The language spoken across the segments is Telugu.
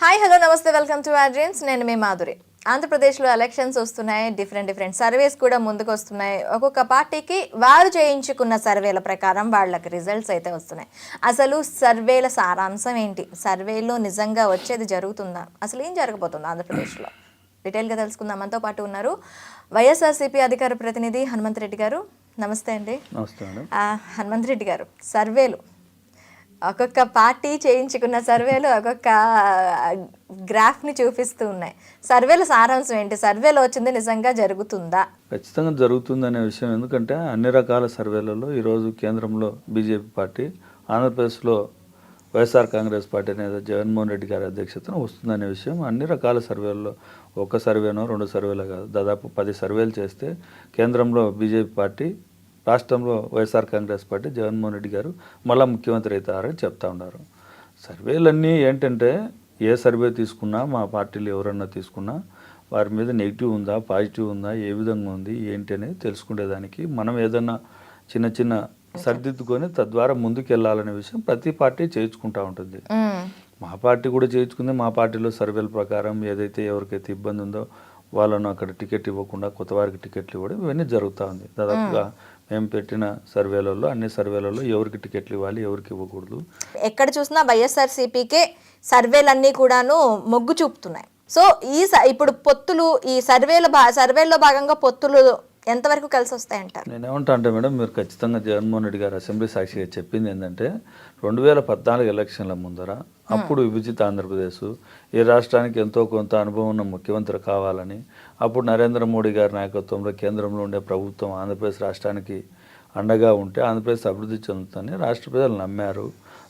హాయ్ హలో నమస్తే వెల్కమ్ టు ఆర్ డ్రీమ్స్ నేను మీ మాధురి. ఆంధ్రప్రదేశ్లో ఎలక్షన్స్ వస్తున్నాయి డిఫరెంట్ డిఫరెంట్ సర్వేస్ కూడా ముందుకు వస్తున్నాయి ఒక్కొక్క పార్టీకి వారు చేయించుకున్న సర్వేల ప్రకారం వాళ్ళకి రిజల్ట్స్ అయితే వస్తున్నాయి. అసలు సర్వేల సారాంశం ఏంటి? సర్వేలో నిజంగా వచ్చేది జరుగుతుందా? అసలు ఏం జరగబోతుంది ఆంధ్రప్రదేశ్లో? డీటెయిల్గా తెలుసుకుందాం. మనతో పాటు ఉన్నారు వైఎస్ఆర్సీపీ అధికార ప్రతినిధి హనుమంత్ రెడ్డి గారు. నమస్తే అండి. హనుమంత్ రెడ్డి గారు సర్వేలు ఒక్కొక్క పార్టీ చేయించుకున్న సర్వేలు ఒక్కొక్క గ్రాఫ్ని చూపిస్తూ ఉన్నాయి. సర్వేల సారాంశం ఏంటి? సర్వేలో వచ్చింది నిజంగా జరుగుతుందా? ఖచ్చితంగా జరుగుతుందనే విషయం ఎందుకంటే అన్ని రకాల సర్వేలలో ఈరోజు కేంద్రంలో బీజేపీ పార్టీ ఆంధ్రప్రదేశ్లో వైఎస్ఆర్ కాంగ్రెస్ పార్టీ అనేది జగన్మోహన్ రెడ్డి గారి అధ్యక్షతన వస్తుందనే విషయం అన్ని రకాల సర్వేల్లో ఒక సర్వేనో రెండు సర్వేలు కాదు దాదాపు పది సర్వేలు చేస్తే కేంద్రంలో బీజేపీ పార్టీ రాష్ట్రంలో YSR Congress party Jaganmohan Reddy గారు మళ్ళీ ముఖ్యమంత్రి అవుతారని చెప్తా ఉన్నారు. సర్వేలన్నీ ఏంటంటే ఏ సర్వే తీసుకున్నా మా పార్టీలు ఎవరన్నా తీసుకున్నా వారి మీద నెగిటివ్ ఉందా పాజిటివ్ ఉందా ఏ విధంగా ఉంది ఏంటి అనేది తెలుసుకునేదానికి మనం ఏదన్నా చిన్న చిన్న సర్దిద్దుకొని తద్వారా ముందుకు వెళ్ళాలనే విషయం ప్రతి పార్టీ చేయించుకుంటా ఉంటుంది. మా పార్టీ కూడా చేయించుకుంది. మా పార్టీలో సర్వేల ప్రకారం ఏదైతే ఎవరికైతే ఇబ్బంది ఉందో వాళ్ళను అక్కడ టికెట్ ఇవ్వకుండా కొత్త వారికి టికెట్లు ఇవ్వడం ఇవన్నీ జరుగుతూ ఉంది. దాదాపుగా మేము పెట్టిన సర్వేలలో అన్ని సర్వేలలో ఎవరికి టికెట్లు ఇవ్వాలి ఎవరికి ఇవ్వకూడదు. ఎక్కడ చూసినా వైఎస్ఆర్సీపీకే సర్వేలన్నీ కూడాను మొగ్గు చూపుతున్నాయి. సో ఈ ఇప్పుడు పొత్తులు ఈ సర్వేల భా సర్వేల్లో భాగంగా పొత్తులు ఎంతవరకు కలిసి వస్తాయంటారు నేనేమంటా అంటే మేడం మీరు ఖచ్చితంగా జగన్మోహన్ రెడ్డి గారు అసెంబ్లీ సాక్షిగా చెప్పింది ఏంటంటే రెండు వేల పద్నాలుగు ఎలక్షన్ల ముందర అప్పుడు విభజిత ఆంధ్రప్రదేశ్ ఈ రాష్ట్రానికి ఎంతో కొంత అనుభవం ఉన్న ముఖ్యమంత్రి కావాలని అప్పుడు నరేంద్ర మోడీ గారి నాయకత్వంలో కేంద్రంలో ఉండే ప్రభుత్వం ఆంధ్రప్రదేశ్ రాష్ట్రానికి అండగా ఉంటే ఆంధ్రప్రదేశ్ అభివృద్ధి చెందుతుందని రాష్ట్ర ప్రజలు నమ్మారు.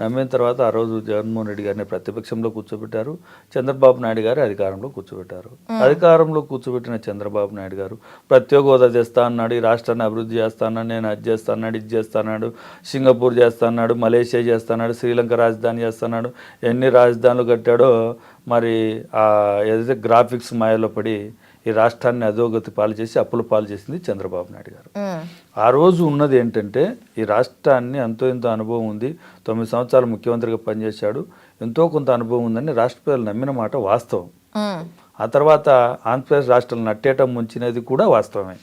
నమ్మిన తర్వాత ఆ రోజు జగన్మోహన్ రెడ్డి గారిని ప్రతిపక్షంలో కూర్చోబెట్టారు. చంద్రబాబు నాయుడు గారు అధికారంలో కూర్చోబెట్టారు. అధికారంలో కూర్చోబెట్టిన చంద్రబాబు నాయుడు గారు ప్రత్యేక హోదా చేస్తా అన్నాడు ఈ రాష్ట్రాన్ని అభివృద్ధి చేస్తా అన్నాడు నేను అది చేస్తా అన్నాడు ఇది చేస్తా అన్నాడు సింగపూర్ చేస్తా అన్నాడు మలేషియా చేస్తా అన్నాడు శ్రీలంక రాజధాని చేస్తున్నాడు ఎన్ని రాజధానులు కట్టాడో మరి ఏదైతే గ్రాఫిక్స్ మాయలో పడి ఈ రాష్ట్రాన్ని అధోగతి పాలు చేసి అప్పుల పాలు చేసింది చంద్రబాబు నాయుడు గారు. ఆ రోజు ఉన్నది ఏంటంటే ఈ రాష్ట్రాన్ని ఎంతో ఎంతో అనుభవం ఉంది తొమ్మిది సంవత్సరాలు ముఖ్యమంత్రిగా పనిచేశాడు ఎంతో కొంత అనుభవం ఉందని రాష్ట్ర ప్రజలు నమ్మిన మాట వాస్తవం. ఆ తర్వాత ఆంధ్రప్రదేశ్ రాష్ట్రం నట్టేటం ముంచినది కూడా వాస్తవమే.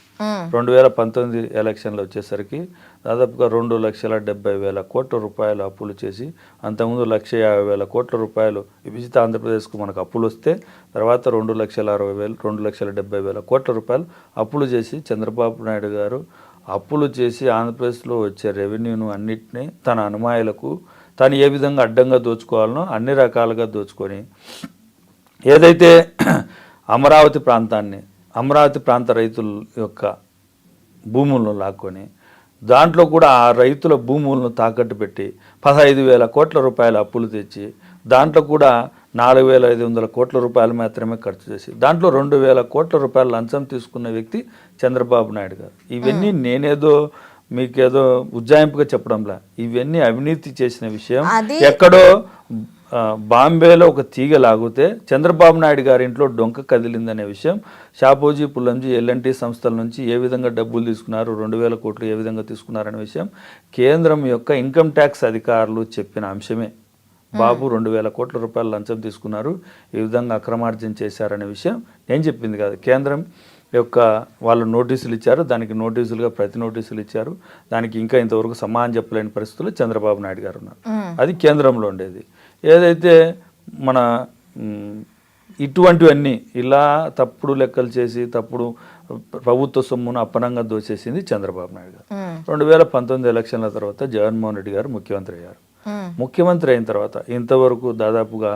రెండు వేల పంతొమ్మిది ఎలక్షన్లు వచ్చేసరికి దాదాపుగా రెండు లక్షల డెబ్బై వేల కోట్ల రూపాయలు అప్పులు చేసి అంతకుముందు లక్ష యాభై వేల కోట్ల రూపాయలు విభజిత ఆంధ్రప్రదేశ్కు మనకు అప్పులు వస్తే తర్వాత రెండు లక్షల అరవై వేలు రెండు లక్షల డెబ్బై వేల కోట్ల రూపాయలు అప్పులు చేసి చంద్రబాబు నాయుడు గారు అప్పులు చేసి ఆంధ్రప్రదేశ్లో వచ్చే రెవెన్యూను అన్నిటినీ తన అనుమాయులకు తను ఏ విధంగా అడ్డంగా దోచుకోవాలనో అన్ని రకాలుగా దోచుకొని ఏదైతే అమరావతి ప్రాంతాన్ని అమరావతి ప్రాంత రైతుల యొక్క భూములను లాక్కొని దాంట్లో కూడా ఆ రైతుల భూములను తాకట్టు పెట్టి పదహైదు వేల కోట్ల రూపాయల అప్పులు తెచ్చి దాంట్లో కూడా నాలుగు వేల ఐదు వందల కోట్ల రూపాయలు మాత్రమే ఖర్చు చేసి దాంట్లో రెండు వేల కోట్ల రూపాయల లంచం తీసుకున్న వ్యక్తి చంద్రబాబు నాయుడు గారు. ఇవన్నీ నేనేదో మీకేదో ఉజ్జాయింపుగా చెప్పడంలా. ఇవన్నీ అవినీతి చేసిన విషయం. ఎక్కడో బాంబేలో ఒక తీగ లాగితే చంద్రబాబు నాయుడు గారి ఇంట్లో డొంక కదిలిందనే విషయం షాపోజీ పుల్లంజీ ఎల్ఎన్టీ సంస్థల నుంచి ఏ విధంగా డబ్బులు తీసుకున్నారు రెండు వేల కోట్లు ఏ విధంగా తీసుకున్నారనే విషయం కేంద్రం యొక్క ఇన్కమ్ ట్యాక్స్ అధికారులు చెప్పిన అంశమే. బాబు రెండు వేల కోట్ల రూపాయలు లంచం తీసుకున్నారు ఈ విధంగా అక్రమార్జన చేశారనే విషయం నేను చెప్పింది కాదు. కేంద్రం యొక్క వాళ్ళు నోటీసులు ఇచ్చారు దానికి నోటీసులుగా ప్రతి నోటీసులు ఇచ్చారు దానికి ఇంకా ఇంతవరకు సమానం చెప్పలేని పరిస్థితుల్లో చంద్రబాబు నాయుడు గారు ఉన్నారు. అది కేంద్రంలో ఉండేది. ఏదైతే మన ఇటువంటివన్నీ ఇలా తప్పుడు లెక్కలు చేసి తప్పుడు ప్రభుత్వ సొమ్మును అప్పనంగా దోచేసింది చంద్రబాబు నాయుడు గారు. రెండు వేల పంతొమ్మిది ఎలక్షన్ల తర్వాత జగన్మోహన్ రెడ్డి గారు ముఖ్యమంత్రి అయ్యారు. ముఖ్యమంత్రి అయిన తర్వాత ఇంతవరకు దాదాపుగా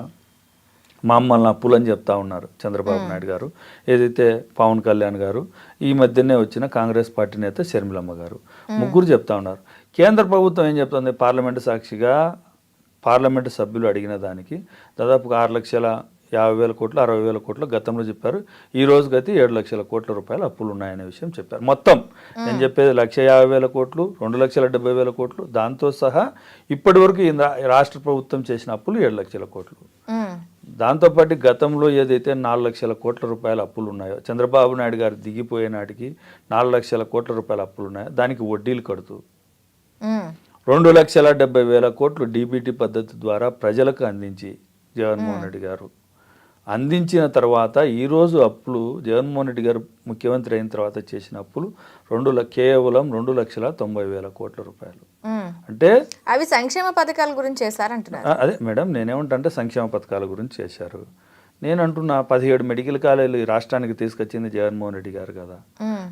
మమ్మల్ని అప్పులని చెప్తా ఉన్నారు చంద్రబాబు నాయుడు గారు. ఏదైతే పవన్ కళ్యాణ్ గారు ఈ మధ్యనే వచ్చిన కాంగ్రెస్ పార్టీ నేత షర్మిలమ్మ గారు. ముగ్గురు చెప్తా ఉన్నారు. కేంద్ర ప్రభుత్వం ఏం చెప్తుంది? పార్లమెంటు సాక్షిగా పార్లమెంటు సభ్యులు అడిగిన దానికి దాదాపుగా ఆరు లక్షల యాభై వేల కోట్లు అరవై వేల కోట్లు గతంలో చెప్పారు ఈ రోజు గతి ఏడు లక్షల కోట్ల రూపాయలు అప్పులు ఉన్నాయనే విషయం చెప్పారు మొత్తం నేను చెప్పేది లక్ష యాభై వేల కోట్లు రెండు లక్షల డెబ్బై వేల కోట్లు దాంతో సహా ఇప్పటి వరకు రాష్ట్ర ప్రభుత్వం చేసిన అప్పులు ఏడు లక్షల కోట్లు. దాంతోపాటు గతంలో ఏదైతే నాలుగు లక్షల కోట్ల రూపాయల అప్పులు ఉన్నాయో చంద్రబాబు నాయుడు గారు దిగిపోయే నాటికి నాలుగు లక్షల కోట్ల రూపాయల అప్పులు ఉన్నాయో దానికి వడ్డీలు కడుతూ. రెండు లక్షల డెబ్బై వేల కోట్లు డీబీటీ పద్ధతి ద్వారా ప్రజలకు అందించి జగన్మోహన్ రెడ్డి గారు అందించిన తర్వాత ఈరోజు అప్పులు జగన్మోహన్ రెడ్డి గారు ముఖ్యమంత్రి అయిన తర్వాత చేసిన అప్పులు రెండు కేవలం రెండు లక్షల తొంభై వేల కోట్ల రూపాయలు. అంటే అవి సంక్షేమ పథకాల గురించి చేశారంటున్నారు అదే మేడం నేనేమంటా సంక్షేమ పథకాల గురించి చేశారు నేను అంటున్నా పదిహేడు మెడికల్ కాలేజీలు ఈ రాష్ట్రానికి తీసుకొచ్చింది జగన్మోహన్ రెడ్డి గారు కదా.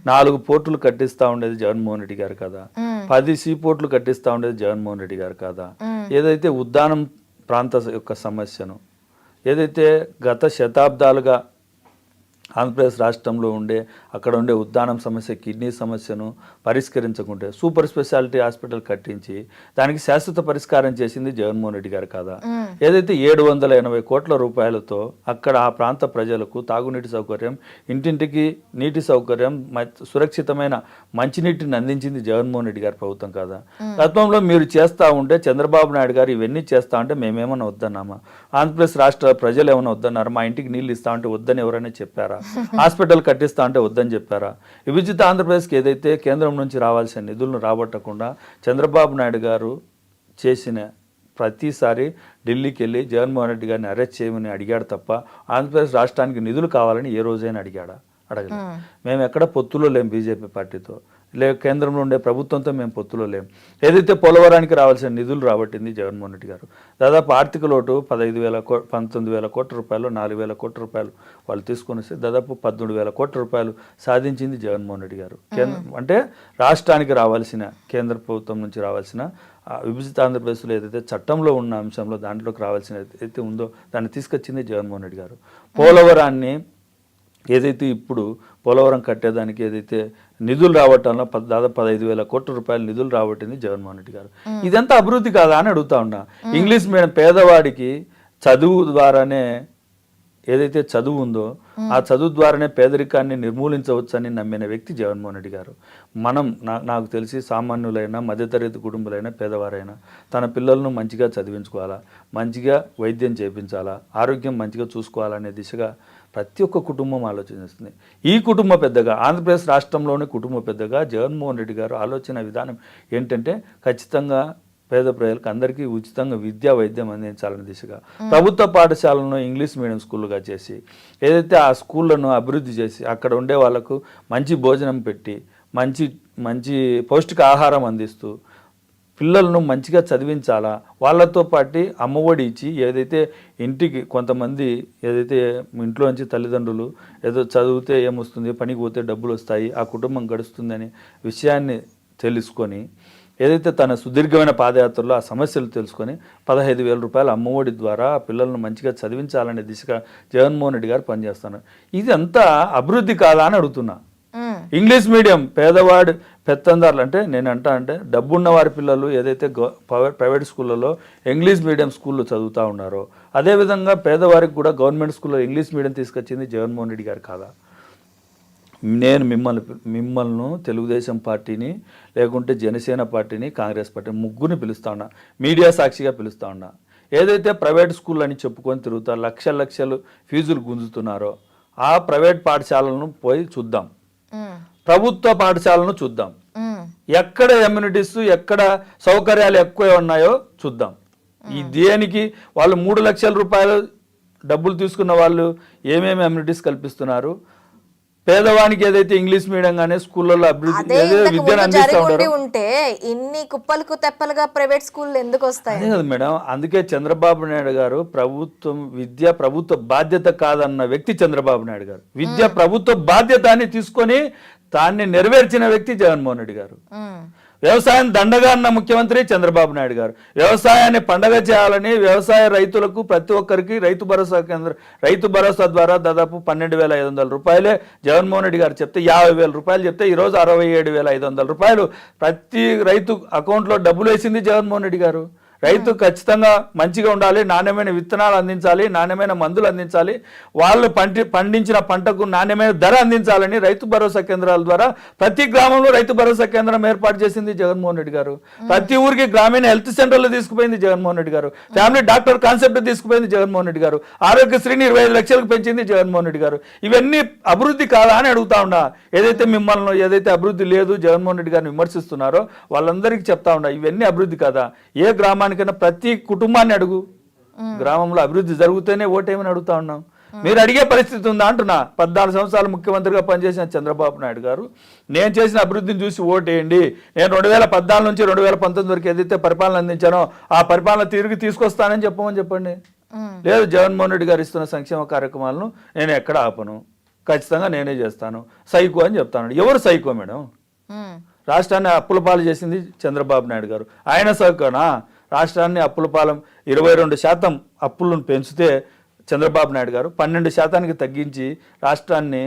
నాలుగు పోర్టులు కట్టిస్తా ఉండేది జగన్మోహన్ రెడ్డి గారు కదా. పది సీపోర్ట్లు కట్టిస్తా ఉండేది జగన్మోహన్ రెడ్డి గారు కదా? ఏదైతే ఉద్దానం ప్రాంత యొక్క సమస్యను ఏదైతే గత శతాబ్దాలుగా ఆంధ్రప్రదేశ్ రాష్ట్రంలో ఉండే అక్కడ ఉండే ఉద్దానం సమస్య కిడ్నీ సమస్యను పరిష్కరించకుంటే సూపర్ స్పెషాలిటీ హాస్పిటల్ కట్టించి దానికి శాశ్వత పరిష్కారం చేసింది జగన్మోహన్ రెడ్డి గారు కాదా. ఏదైతే ఏడు వందల ఎనభై కోట్ల రూపాయలతో అక్కడ ఆ ప్రాంత ప్రజలకు తాగునీటి సౌకర్యం ఇంటింటికి నీటి సౌకర్యం సురక్షితమైన మంచినీటిని అందించింది జగన్మోహన్ రెడ్డి గారి ప్రభుత్వం కాదా? గతంలో మీరు చేస్తా ఉంటే చంద్రబాబు నాయుడు గారు ఇవన్నీ చేస్తా ఉంటే మేమేమన్నా వద్దన్నామా? ఆంధ్రప్రదేశ్ రాష్ట్ర ప్రజలు ఏమైనా వద్దన్నారు? మా ఇంటికి నీళ్ళు ఇస్తా ఉంటే వద్దని ఎవరైనా చెప్పారా? హాస్పిటల్ కట్టిస్తా అంటే వద్దని చెప్పారా? విభజిత ఆంధ్రప్రదేశ్కి ఏదైతే కేంద్రం నుంచి రావాల్సిన నిధులను రాబట్టకుండా చంద్రబాబు నాయుడు గారు చేసిన ప్రతిసారి ఢిల్లీకి వెళ్ళి జగన్మోహన్ రెడ్డి గారిని అరెస్ట్ చేయమని అడిగాడు తప్ప ఆంధ్రప్రదేశ్ రాష్ట్రానికి నిధులు కావాలని ఏ రోజైనా అడిగాడా? అడగలేదు. మేము ఎక్కడ పొత్తులో లేం బీజేపీ పార్టీతో. లే కేంద్రంలో ఉండే ప్రభుత్వంతో మేము పొత్తులో లేం. ఏదైతే పోలవరానికి రావాల్సిన నిధులు రాబట్టింది జగన్మోహన్ రెడ్డి గారు దాదాపు ఆర్థిక లోటు పదహైదు వేల కో పంతొమ్మిది వేల కోట్ల రూపాయలు నాలుగు వేల కోట్ల రూపాయలు వాళ్ళు తీసుకొని వస్తే దాదాపు పదమూడు వేల కోట్ల రూపాయలు సాధించింది జగన్మోహన్ రెడ్డి గారు. కేంద్ర అంటే రాష్ట్రానికి రావాల్సిన కేంద్ర ప్రభుత్వం నుంచి రావాల్సిన విభజిత ఆంధ్రప్రదేశ్లో ఏదైతే చట్టంలో ఉన్న అంశంలో దాంట్లోకి రావాల్సిన ఏదైతే ఉందో దాన్ని తీసుకొచ్చింది జగన్మోహన్ రెడ్డి గారు. పోలవరాన్ని ఏదైతే ఇప్పుడు పోలవరం కట్టేదానికి ఏదైతే నిధులు రావటంలో దాదాపు పదహైదు వేల కోట్ల రూపాయల నిధులు రాబట్టింది జగన్మోహన్ రెడ్డి గారు. ఇదంతా అభివృద్ధి కాదా అని అడుగుతా ఉన్నా. ఇంగ్లీష్ మీడియం పేదవాడికి చదువు ద్వారానే ఏదైతే చదువు ఉందో ఆ చదువు ద్వారానే పేదరికాన్ని నిర్మూలించవచ్చని నమ్మిన వ్యక్తి జగన్మోహన్ రెడ్డి గారు. మనం నా- నాకు తెలిసి సామాన్యులైనా మధ్యతరగతి కుటుంబాలైనా పేదవారైనా తన పిల్లలను మంచిగా చదివించుకోవాలా మంచిగా వైద్యం చేయించాలా ఆరోగ్యం మంచిగా చూసుకోవాలనే దిశగా ప్రతి ఒక్క కుటుంబం ఆలోచిస్తుంది ఈ కుటుంబ పెద్దగా ఆంధ్రప్రదేశ్ రాష్ట్రంలోని కుటుంబ పెద్దగా జగన్మోహన్ రెడ్డి గారు ఆలోచన విధానం ఏంటంటే ఖచ్చితంగా పేద ప్రజలకు అందరికీ ఉచితంగా విద్యా వైద్యం అందించాలనే దిశగా. ప్రభుత్వ పాఠశాలను ఇంగ్లీష్ మీడియం స్కూళ్ళుగా చేసి ఏదైతే ఆ స్కూళ్ళను అభివృద్ధి చేసి అక్కడ ఉండే వాళ్ళకు మంచి భోజనం పెట్టి మంచి మంచి పౌష్టిక ఆహారం అందిస్తూ పిల్లలను మంచిగా చదివించాలా? వాళ్ళతో పాటు అమ్మఒడి ఇచ్చి ఏదైతే ఇంటికి కొంతమంది ఏదైతే ఇంట్లో నుంచి తల్లిదండ్రులు ఏదో చదివితే ఏమొస్తుంది పనికి పోతే డబ్బులు వస్తాయి ఆ కుటుంబం గడుస్తుందని విషయాన్ని తెలుసుకొని ఏదైతే తన సుదీర్ఘమైన పాదయాత్రలో ఆ సమస్యలు తెలుసుకొని పదహైదు వేల రూపాయల అమ్మఒడి ద్వారా పిల్లలను మంచిగా చదివించాలనే దిశగా జగన్మోహన్ రెడ్డి గారు పనిచేస్తున్నారు. ఇది అంతా అభివృద్ధి కాదా అని అడుగుతున్నా. ఇంగ్లీష్ మీడియం పేదవాడు పెత్తందారులు అంటే నేను అంటా అంటే డబ్బున్న వారి పిల్లలు ఏదైతే ప్రైవేట్ స్కూళ్ళలో ఇంగ్లీష్ మీడియం స్కూల్లో చదువుతూ ఉన్నారో అదేవిధంగా పేదవారికి కూడా గవర్నమెంట్ స్కూల్లో ఇంగ్లీష్ మీడియం తీసుకొచ్చింది జగన్మోహన్ రెడ్డి గారు కాదా? నేను మిమ్మల్ని మిమ్మల్ని తెలుగుదేశం పార్టీని లేకుంటే జనసేన పార్టీని కాంగ్రెస్ పార్టీని ముగ్గురిని పిలుస్తా ఉన్నా. మీడియా సాక్షిగా పిలుస్తా ఉన్నా. ఏదైతే ప్రైవేట్ స్కూల్ అని చెప్పుకొని తిరుగుతారు లక్షల లక్షలు ఫీజులు గుంజుతున్నారో ఆ ప్రైవేట్ పాఠశాలను పోయి చూద్దాం. ప్రభుత్వ పాఠశాలను చూద్దాం. ఎక్కడ ఎమ్యూనిటీస్ ఎక్కడ సౌకర్యాలు ఎక్కువ ఉన్నాయో చూద్దాం. ఈ దేనికి వాళ్ళు మూడు లక్షల రూపాయలు డబ్బులు తీసుకున్న వాళ్ళు ఏమేమి అమ్యూనిటీస్ కల్పిస్తున్నారు? పేదవానికి ఏదైతే ఇంగ్లీష్ మీడియం గానే స్కూళ్ళలో అభివృద్ధి విద్యను అందిస్తూ ఉంటారో ఉంటే ఇన్ని కుప్పలకు తెప్పలుగా ప్రైవేట్ స్కూళ్ళు ఎందుకు వస్తాయి? అదే కదా మేడం. అందుకే చంద్రబాబు నాయుడు గారు ప్రభుత్వం విద్య ప్రభుత్వ బాధ్యత కాదన్న వ్యక్తి చంద్రబాబు నాయుడు గారు. విద్య ప్రభుత్వ బాధ్యత అని తీసుకొని దాన్ని నెరవేర్చిన వ్యక్తి జగన్మోహన్ రెడ్డి గారు. వ్యవసాయం దండగా అన్న ముఖ్యమంత్రి చంద్రబాబు నాయుడు గారు. వ్యవసాయాన్ని పండగ చేయాలని వ్యవసాయ రైతులకు ప్రతి ఒక్కరికి రైతు భరోసా కేంద్ర రైతు భరోసా ద్వారా దాదాపు పన్నెండు వేల ఐదు వందల రూపాయలే జగన్మోహన్ రెడ్డి గారు చెప్తే యాభై వేల రూపాయలు చెప్తే ఈరోజు అరవై ఏడు వేల ఐదు వందల రూపాయలు. ప్రతి రైతు అకౌంట్లో డబ్బులు వేసింది జగన్మోహన్ రెడ్డి గారు. రైతు ఖచ్చితంగా మంచిగా ఉండాలి నాణ్యమైన విత్తనాలు అందించాలి నాణ్యమైన మందులు అందించాలి. వాళ్ళు పంటి పండించిన పంటకు నాణ్యమైన ధర అందించాలని రైతు భరోసా కేంద్రాల ద్వారా ప్రతి గ్రామంలో రైతు భరోసా కేంద్రం ఏర్పాటు చేసింది జగన్మోహన్ రెడ్డి గారు. ప్రతి ఊరికి గ్రామీణ హెల్త్ సెంటర్లు తీసుకుపోయింది జగన్మోహన్ రెడ్డి గారు. ఫ్యామిలీ డాక్టర్ కాన్సెప్ట్ తీసుకుపోయింది జగన్మోహన్ రెడ్డి గారు. ఆరోగ్యశ్రీని ఇరవై ఐదు లక్షలకు పెంచింది జగన్మోహన్ రెడ్డి గారు. ఇవన్నీ అభివృద్ధి కాదా అని అడుగుతా ఉన్నా. ఏదైతే మిమ్మల్ని ఏదైతే అభివృద్ధి లేదు జగన్మోహన్ రెడ్డి గారిని విమర్శిస్తున్నారో వాళ్ళందరికీ చెప్తా ఉన్నా ఇవన్నీ అభివృద్ధి కాదా? ఏ గ్రామానికైనా ప్రతి కుటుంబాన్ని అడుగు. గ్రామంలో అభివృద్ధి జరిగితేనే ఓటేమని అడుగుతా ఉన్నాం. మీరు అడిగే పరిస్థితి ఉందా అంటున్నా. పద్నాలుగు సంవత్సరాలు ముఖ్యమంత్రిగా పనిచేసిన చంద్రబాబు నాయుడు గారు నేను చేసిన అభివృద్ధిని చూసి ఓటేయండి. నేను రెండు వేల పద్నాలుగు నుంచి రెండు వేల పంతొమ్మిది వరకు ఏదైతే పరిపాలన అందించానో ఆ పరిపాలన తిరిగి తీసుకొస్తానని చెప్పమని చెప్పండి. లేదు జగన్మోహన్ రెడ్డి గారు ఇస్తున్న సంక్షేమ కార్యక్రమాలను నేను ఎక్కడ ఆపను. ఖచ్చితంగా నేనే చేస్తాను. సైకో అని చెప్తాను ఎవరు సైకో మేడం. రాష్ట్రాన్ని అప్పుల పాలు చేసింది చంద్రబాబు నాయుడు గారు. ఆయన సౌకనా? రాష్ట్రాన్ని అప్పుల పాలం ఇరవై రెండు శాతం అప్పులను పెంచితే చంద్రబాబు నాయుడు గారు పన్నెండు శాతానికి తగ్గించి రాష్ట్రాన్ని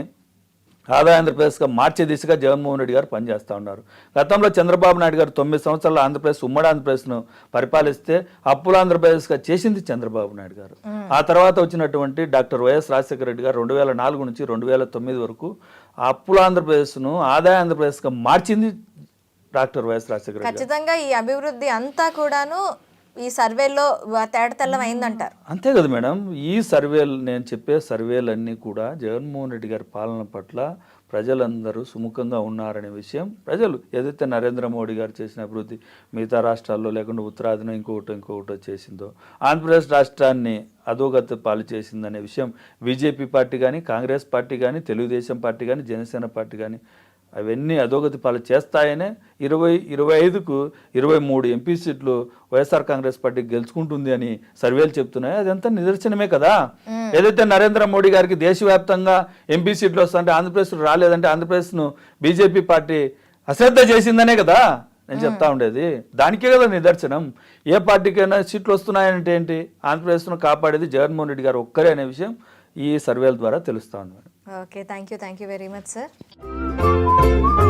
ఆదాయ ఆంధ్రప్రదేశ్గా మార్చే దిశగా జగన్మోహన్ రెడ్డి గారు పనిచేస్తూ ఉన్నారు. గతంలో చంద్రబాబు నాయుడు గారు తొమ్మిది సంవత్సరాల ఆంధ్రప్రదేశ్ ఉమ్మడి ఆంధ్రప్రదేశ్ను పరిపాలిస్తే అప్పుల ఆంధ్రప్రదేశ్గా చేసింది చంద్రబాబు నాయుడు గారు. ఆ తర్వాత వచ్చినటువంటి డాక్టర్ వైఎస్ రాజశేఖర రెడ్డి గారు రెండు వేల నాలుగు నుంచి రెండు వేల తొమ్మిది వరకు ఆ అప్పుల ఆంధ్రప్రదేశ్ను ఆదాయ ఆంధ్రప్రదేశ్గా మార్చింది డాక్టర్ వైఎస్ రాజశేఖర ఖచ్చితంగా ఈ అభివృద్ధి అంతా కూడాను ఈ సర్వేలో తేటతెల్లం అయిందంటారు. అంతే కదా మేడం. ఈ సర్వేలు నేను చెప్పే సర్వేలన్నీ కూడా జగన్మోహన్ రెడ్డి గారి పాలన పట్ల ప్రజలందరూ సుముఖంగా ఉన్నారనే విషయం ప్రజలు ఏదైతే నరేంద్ర మోడీ గారు చేసిన అభివృద్ధి మిగతా రాష్ట్రాల్లో లేకుండా ఉత్తరాదిన ఇంకొకటి ఇంకొకటి చేసిందో ఆంధ్రప్రదేశ్ రాష్ట్రాన్ని అధోగతి పాలు చేసిందనే విషయం బీజేపీ పార్టీ కానీ కాంగ్రెస్ పార్టీ కానీ తెలుగుదేశం పార్టీ కానీ జనసేన పార్టీ కానీ అవన్నీ అధోగతి పాలు చేస్తాయనే ఇరవై ఇరవై ఐదుకు ఇరవై మూడు ఎంపీ సీట్లు వైఎస్ఆర్ కాంగ్రెస్ పార్టీ గెలుచుకుంటుంది అని సర్వేలు చెప్తున్నాయి. అదంతా నిదర్శనమే కదా? ఏదైతే నరేంద్ర మోడీ గారికి దేశవ్యాప్తంగా ఎంపీ సీట్లు వస్తుంటే ఆంధ్రప్రదేశ్ రాలేదంటే ఆంధ్రప్రదేశ్ను బీజేపీ పార్టీ అశ్రద్ధ చేసిందనే కదా? నేను చెప్తా ఉండేది. దానికే కదా నిదర్శనం. ఏ పార్టీకైనా సీట్లు వస్తున్నాయంటే ఏంటి? ఆంధ్రప్రదేశ్ను కాపాడేది జగన్మోహన్ రెడ్డి గారు ఒక్కరే అనే విషయం ఈ సర్వేల ద్వారా తెలుస్తా ఉంది. Madam okay thank you thank you very much sir. Thank you.